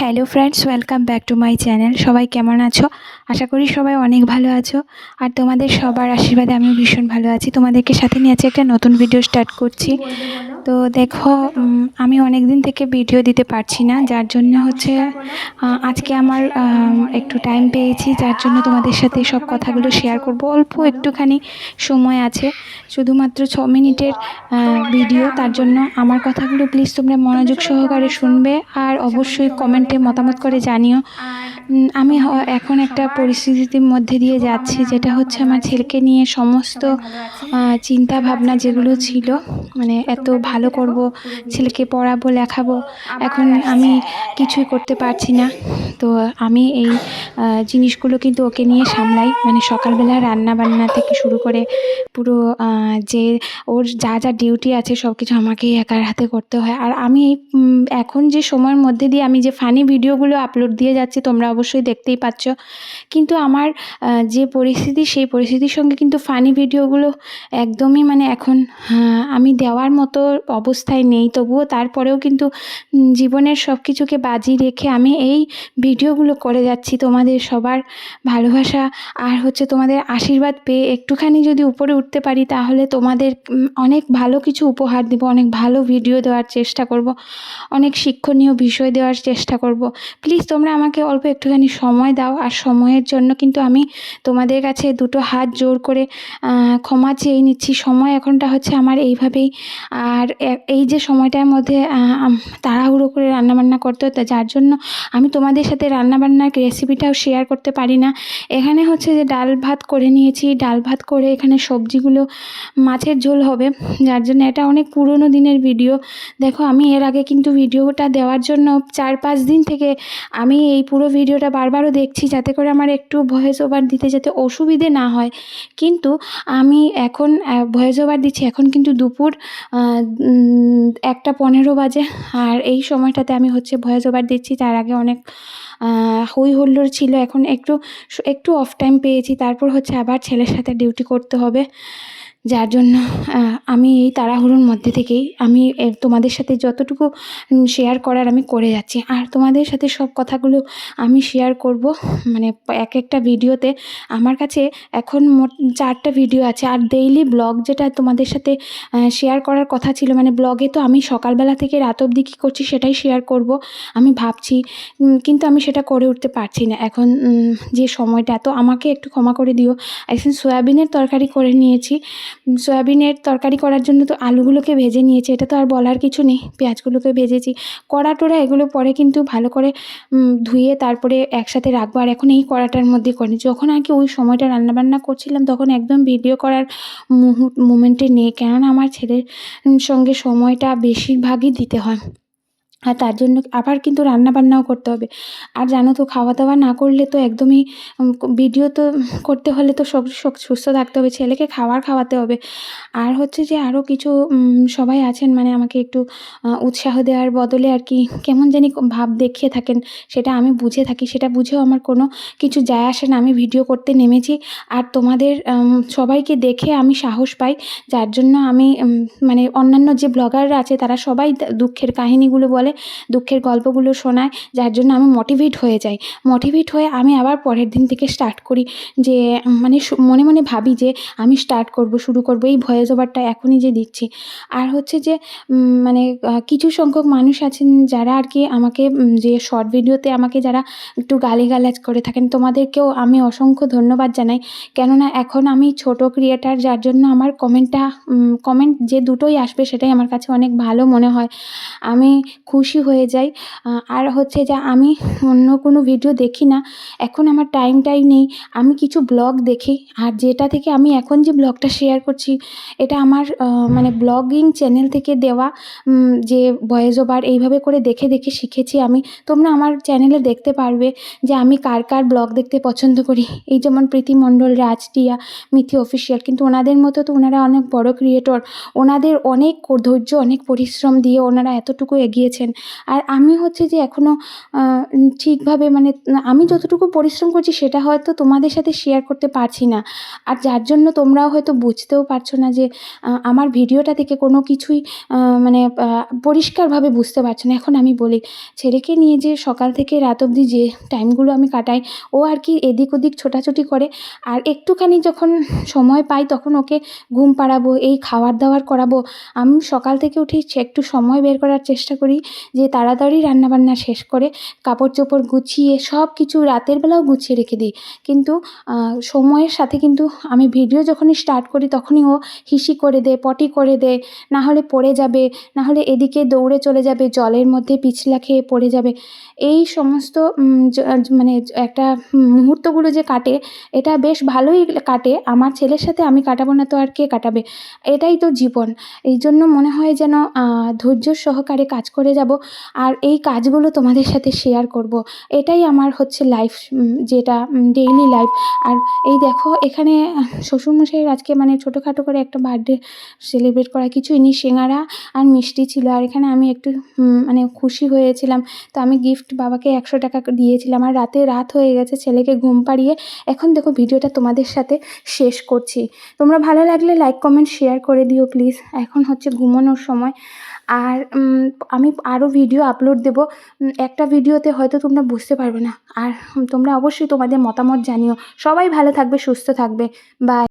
Hello friends welcome back to my channel সবাই কেমন আছো? আশা করি সবাই অনেক ভালো আছো। আর তোমাদের সবার আশীর্বাদে আমি ভীষণ ভালো আছি। তোমাদেরকে সাথে নিয়ে আজকে একটা নতুন ভিডিও স্টার্ট করছি। তো দেখো আমি অনেক দিন থেকে ভিডিও দিতে পারছি না, যার জন্য হচ্ছে আজকে আমার একটু টাইম পেয়েছি, যার জন্য তোমাদের সাথে সব কথাগুলো শেয়ার করব। অল্প একটুখানি সময় আছে, শুধুমাত্র ছ মিনিটের ভিডিও তার জন্য আমার কথাগুলো প্লিজ তোমরা মনোযোগ সহকারে শুনবে। আর অবশ্যই কমেন্টে মতামত করে জানিও। আমি এখন একটা পরিস্থিতির মধ্যে দিয়ে যাচ্ছি, যেটা হচ্ছে আমার ছেলেকে নিয়ে সমস্ত চিন্তা ভাবনা যেগুলো ছিল মানে এত ভালো করব ছেলেকে পড়াবো লেখাবো। এখন আমি কিছুই করতে পারছি না। তো আমি এই জিনিসগুলো কিন্তু ওকে নিয়ে সামলাই। মানে সকালবেলা রান্না বান্না থেকে শুরু করে পুরো যে ওর যা যা ডিউটি আছে সব কিছু আমাকেই একার হাতে করতে হয়। আর আমি এই এখন যে সময়ের মধ্যে দিয়ে আমি যে ফানি ভিডিওগুলো আপলোড দিয়ে যাচ্ছি তোমরা অবশ্যই দেখতেই পাচ্ছ। কিন্তু আমার যে পরিস্থিতি সেই পরিস্থিতির সঙ্গে কিন্তু ফানি ভিডিওগুলো একদমই মানে এখন হ্যাঁ, আমি দেওয়ার মতো অবস্থায় নেই। তবুও তারপরেও কিন্তু জীবনের সব কিছুকে বাজি রেখে আমি এই ভিডিওগুলো করে যাচ্ছি। তোমাদের সবার ভালোবাসা আর হচ্ছে তোমাদের আশীর্বাদ পেয়ে একটুখানি যদি উপরে উঠতে পারি, তাহলে তোমাদের অনেক ভালো কিছু উপহার দেবো, অনেক ভালো ভিডিও দেওয়ার চেষ্টা করব, অনেক শিক্ষণীয় বিষয় দেওয়ার চেষ্টা করব। প্লিজ তোমরা আমাকে অল্প একটুখানি সময় দাও আর সময়ের জন্য কিন্তু আমি তোমাদের কাছে দুটো হাত জোর করে ক্ষমা চেয়ে নিচ্ছি। সময় এখনটা হচ্ছে আমার এইভাবেই আর এই যে সময়টার মধ্যে তাড়াহুড়ো করে রান্নাবান্না করতে হতো, যার জন্য আমি তোমাদের সাথে রান্নাবান্নার রেসিপিটাও শেয়ার করতে পারি না। এখানে হচ্ছে যে ডাল ভাত করে নিয়েছি, ডাল ভাত করে এখানে সবজিগুলো মাছের ঝোল হবে, যার জন্য এটা অনেক পুরনো দিনের ভিডিও দেখো, আমি এর আগে কিন্তু ভিডিওটা দেওয়ার জন্য চার পাঁচ দিন থেকে আমি এই পুরো ভিডিওটা বারবারও দেখছি, যাতে করে আমার একটু ভয়েস ওভার দিতে যাতে অসুবিধে না হয়। কিন্তু আমি এখন ভয়েস ওভার দিচ্ছি, এখন কিন্তু দুপুর একটা পনেরো বাজে। আর এই সময়টাতে আমি হচ্ছে ভয়েস ওভার দিচ্ছি। তার আগে অনেক হই হুল্লোড় ছিল। এখন একটু একটু অফ টাইম পেয়েছি। তারপর হচ্ছে আবার ছেলের সাথে ডিউটি করতে হবে। যার জন্য আমি এই তাড়াহুড়োর মধ্যে থেকেই আমি তোমাদের সাথে যতটুকু শেয়ার করার আমি করে যাচ্ছি। আর তোমাদের সাথে সব কথাগুলো আমি শেয়ার করব মানে এক একটা ভিডিওতে। আমার কাছে এখন মোট চারটা ভিডিও আছে, আর ডেইলি ব্লগ যেটা তোমাদের সাথে শেয়ার করার কথা ছিল মানে ব্লগে তো আমি সকালবেলা থেকে রাত অবধি কী করছি সেটাই শেয়ার করব। আমি ভাবছি কিন্তু আমি সেটা করে উঠতে পারছি না। এখন যে সময়টা, তো আমাকে একটু ক্ষমা করে দিও। এখন সয়াবিনের তরকারি করে নিয়েছি। সয়াবিনের তরকারি করার জন্য তো আলুগুলোকে ভেজে নিয়েছি, এটা তো আর বলার কিছু নেই। পেঁয়াজগুলোকে ভেজেছি। কড়া টোড়া এগুলো পরে কিন্তু ভালো করে ধুয়ে তারপরে একসাথে রাখব। আর এখন এই কড়াটার মধ্যে করি যখন আর কি ওই সময়টা রান্নাবান্না করছিলাম, তখন একদম ভিডিও করার মুহূর্ত মুমেন্টে নেই। কেননা আমার ছেলের সঙ্গে সময়টা বেশিরভাগই দিতে হয়। আর তার জন্য আবার কিন্তু রান্না বান্নাও করতে হবে। আর জানো তো খাওয়া দাওয়া না করলে তো একদমই ভিডিও তো করতে হলে তো সব সুস্থ থাকতে হবে, ছেলেকে খাবার খাওয়াতে হবে। আর হচ্ছে যে আরও কিছু সবাই আছেন মানে আমাকে একটু উৎসাহ দেওয়ার বদলে আর কি, কেমন জানি ভাব দেখিয়ে থাকেন, সেটা আমি বুঝে থাকি, সেটা বুঝেও আমার কোনো কিছু যায় আসে না, আমি ভিডিও করতে নেমেছি। আর তোমাদের সবাইকে দেখে আমি সাহস পাই, যার জন্য আমি মানে অন্যান্য যে ব্লগাররা আছে, তারা সবাই দুঃখের কাহিনীগুলো বলে দুঃখের গল্পগুলো শোনায়, যার জন্য আমি মোটিভেট হয়ে যাই। মোটিভেট হয়ে আমি আবার পরের দিন থেকে স্টার্ট করি যে মানে মনে মনে ভাবি যে, আমি স্টার্ট করব, শুরু করব, এই ভয়েস ওভারটা এখনই যে দিচ্ছি। আর হচ্ছে যে মানে কিছু সংখ্যক মানুষ আছেন যারা আর কি আমাকে যে শর্ট ভিডিওতে আমাকে যারা একটু গালিগালাজ করে থাকেন, তোমাদেরকেও আমি অসংখ্য ধন্যবাদ জানাই। কেননা এখন আমি ছোট ক্রিয়েটার যার জন্য আমার কমেন্টটা কমেন্ট যে দুটোই আসবে সেটাই আমার কাছে অনেক ভালো মনে হয়। আমি খুশি হয়ে যাই। আর হচ্ছে যে আমি অন্য কোনো ভিডিও দেখি না। এখন আমার টাইমটাই নেই। আমি কিছু ব্লগ দেখি। আর যেটা থেকে আমি এখন যে ব্লগটা শেয়ার করছি, এটা আমার মানে ব্লগিং চ্যানেল থেকে দেওয়া যে ভয়েস ওভার এইভাবে করে দেখে দেখে শিখেছি আমি। তোমরা আমার চ্যানেলে দেখতে পারবে যে আমি কার কার ব্লগ দেখতে পছন্দ করি। এই যেমন প্রীতি মণ্ডল রাজটিয়া মিথি অফিসিয়াল কিন্তু ওনাদের মতো তো ওনারা অনেক বড় ক্রিয়েটর ওনাদের অনেক ধৈর্য, অনেক পরিশ্রম দিয়ে ওনারা এতটুকু এগিয়েছেন। করছেন। আর আমি হচ্ছে যে এখনও ঠিকভাবে মানে আমি যতটুকু পরিশ্রম করছি সেটা হয়তো তোমাদের সাথে শেয়ার করতে পারছি না। আর যার জন্য তোমরাও হয়তো বুঝতেও পারছ না যে আমার ভিডিওটা থেকে কোনো কিছুই মানে পরিষ্কারভাবে বুঝতে পারছ না। এখন আমি বলি, ছেলেকে নিয়ে যে সকাল থেকে রাত অবধি যে টাইমগুলো আমি কাটাই, ও আর কি এদিক ওদিক ছোটাছুটি করে। আর একটুখানি যখন সময় পাই তখন ওকে ঘুম পাড়াবো, এই খাওয়ার দাওয়ার করাবো। আমি সকাল থেকে উঠেই সে- একটু সময় বের করার চেষ্টা করি। যে তাড়াতাড়ি রান্নাবান্না শেষ করে কাপড় চোপড় গুছিয়ে সব কিছু রাতের বেলাও গুছিয়ে রেখে দিই। কিন্তু সময়ের সাথে কিন্তু আমি ভিডিও যখনই স্টার্ট করি তখনই ও হিসি করে দেয়, পটি করে দেয় না হলে পড়ে যাবে না হলে এদিকে দৌড়ে চলে যাবে, জলের মধ্যে পিছলা খেয়ে পড়ে যাবে। এই সমস্ত মানে একটা মুহূর্তগুলো যে কাটে, এটা বেশ ভালোই কাটে। আমার ছেলের সাথে আমি কাটাবো না তো আর কে কাটাবে? এটাই তো জীবন। এই জন্য মনে হয় যেন ধৈর্য সহকারে কাজ করে যাব আর এই কাজগুলো তোমাদের সাথে শেয়ার করব। এটাই আমার হচ্ছে লাইফ যেটা ডেইলি লাইফ আর এই দেখো, এখানে শ্বশুরমশাইয়ের আজকে মানে ছোটোখাটো করে একটা বার্থডে সেলিব্রেট করা। কিছুই নি সিঙ্গারা আর মিষ্টি ছিল। আর এখানে আমি একটু মানে খুশি হয়েছিলাম। তো আমি গিফট বাবাকে একশো টাকা দিয়েছিলাম। আর রাতে রাত হয়ে গেছে, ছেলেকে ঘুম পাড়িয়ে এখন দেখো ভিডিওটা তোমাদের সাথে শেষ করছি। তোমরা ভালো লাগলে লাইক কমেন্ট শেয়ার করে দিও প্লিজ এখন হচ্ছে ঘুমানোর সময়। আর আমি আরও ভিডিও আপলোড দেব। একটা ভিডিওতে হয়তো তোমরা বুঝতে পারবে না। আর তোমরা অবশ্যই তোমাদের মতামত জানিও। সবাই ভালো থাকবে, সুস্থ থাকবে। বাই